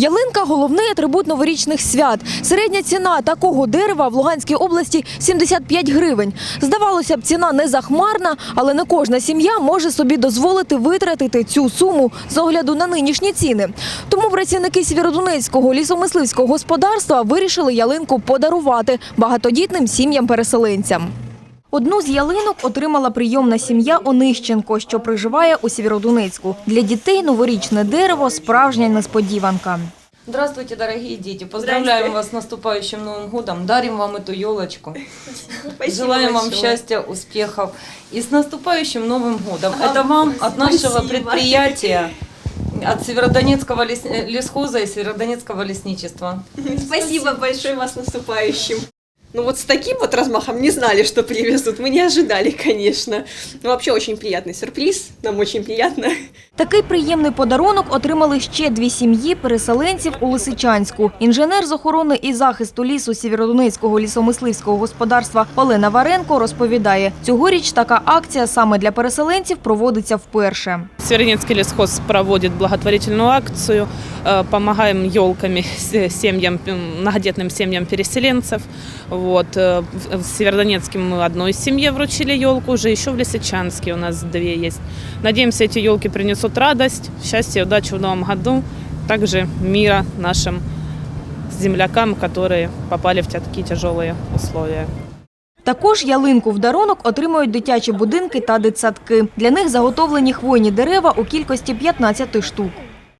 Ялинка головний атрибут новорічних свят. Середня ціна такого дерева в Луганській області 75 гривень. Здавалося б, ціна не захмарна, але не кожна сім'я може собі дозволити витратити цю суму з огляду на нинішні ціни. Тому працівники Сєвєродонецького лісомисливського господарства вирішили ялинку подарувати багатодітним сім'ям-переселенцям. Одну з ялинок отримала прийомна сім'я Онищенко, що проживає у Сєвєродонецьку. Для дітей новорічне дерево – справжня несподіванка. Здравствуйте, дорогие дети! Поздравляем вас с наступающим Новым годом. Дарим вам эту елочку. Желаем вам счастья, успехов. И с наступающим Новым годом. Это вам от нашего Спасибо. предприятия, от Северодонецкого лес- э, лесхоза и Северодонецкого лесничества. Спасибо большое вас с наступающим. Ну вот с таким вот размахом не знали, что привезут. Мы не ожидали, конечно. Но вообще очень приятный сюрприз. Нам очень приятно. Такий приємний подарунок отримали ще дві сім'ї переселенців у Лисичанську. Інженер з охорони і захисту лісу Сєвєродонецького лісомисливського господарства Олена Варенко розповідає, цьогоріч така акція саме для переселенців проводиться вперше. Северодонецкий лесхоз проводит благотворительную акцию. э, Помогаем елками с- семьям, м, многодетным семьям переселенцев. Вот. э, В в Северодонецке мы одной семье вручили елку, уже еще в Лисичанске у нас две есть. Надеемся, эти елки принесут радость, счастье, удачу в новом году. Также мира нашим землякам, которые попали в такие тяжелые условия. Також ялинку в дарунок отримують дитячі будинки та дитсадки. Для них заготовлені хвойні дерева у кількості 15 штук.